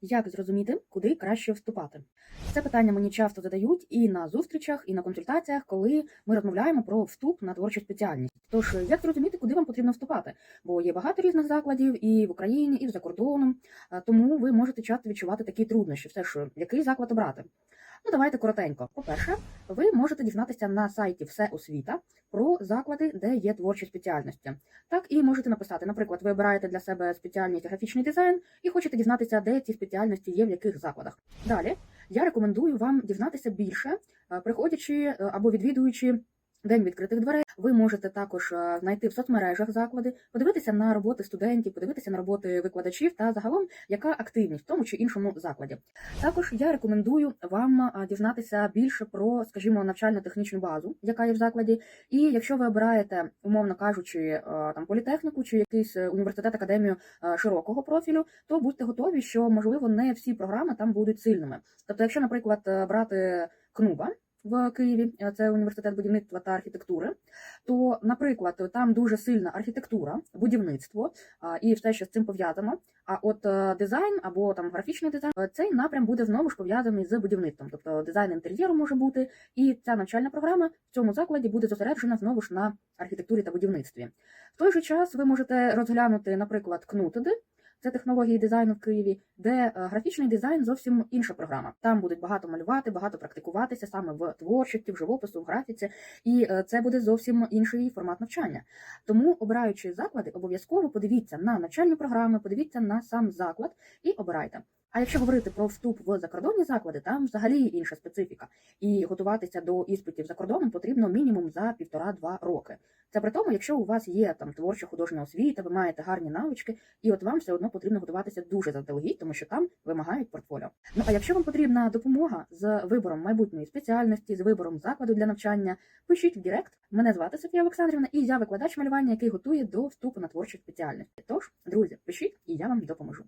Як зрозуміти, куди краще вступати? Це питання мені часто задають і на зустрічах, і на консультаціях, коли ми розмовляємо про вступ на творчу спеціальність. Тож як зрозуміти, куди вам потрібно вступати? Бо є багато різних закладів і в Україні, і за кордоном. Тому ви можете часто відчувати такі труднощі. Все ж який заклад обрати? Ну, давайте коротенько. По-перше, ви можете дізнатися на сайті Все освіта про заклади, де є творчі спеціальності. Так і можете написати, наприклад, ви обираєте для себе спеціальність графічний дизайн і хочете дізнатися, де ці спеціальності є в яких закладах. Далі я рекомендую вам дізнатися більше, е, приходячи е, або відвідуючи. День відкритих дверей. Ви можете також е, знайти в соцмережах заклади, подивитися на роботи студентів, подивитися на роботи викладачів та загалом, яка активність в тому чи іншому закладі. Також я рекомендую вам е, дізнатися більше про, скажімо, навчально-технічну базу, яка є в закладі. І якщо ви обираєте, умовно кажучи, е, там політехніку чи якийсь університет, академію широкого профілю, то будьте готові, що можливо не всі програми там будуть сильними. Тобто, якщо, наприклад, брати КНУБА. В Києві е, це університет будівництва та архітектури. То, наприклад, там дуже сильна архітектура, будівництво і все, що з цим пов'язано. А от е, дизайн або там графічний дизайн, е, цей напрям буде знову ж пов'язаний з будівництвом, тобто дизайн інтер'єру може бути, і ця навчальна програма в цьому закладі буде зосереджена знову ж на архітектурі та будівництві. В той же час ви можете розглянути, наприклад, КНУТИДи, це технології дизайну в Києві, де е, графічний дизайн зовсім інша програма. Там будуть багато малювати, багато практикуватися саме в творчості, в живопису, в графіці, і е, це буде зовсім інший формат навчання. Тому, обираючи заклади, обов'язково подивіться на навчальні програми, подивіться на сам заклад і обирайте. А якщо говорити про вступ в закордонні заклади, там взагалі інша специфіка, і готуватися до іспитів за кордоном потрібно мінімум за півтора-два роки. Це при тому, якщо у вас є там творча художня освіта, ви маєте гарні навички, і от вам все одно потрібно готуватися дуже заздалегідь, тому що там вимагають портфоліо. Ну а якщо вам потрібна допомога з вибором майбутньої спеціальності, з вибором закладу для навчання, пишіть в Директ. Мене звати Софія Олександрівна, і я викладач малювання, який готує до вступу на творчі спеціальності. Тож, друзі, пишіть, і я вам допоможу.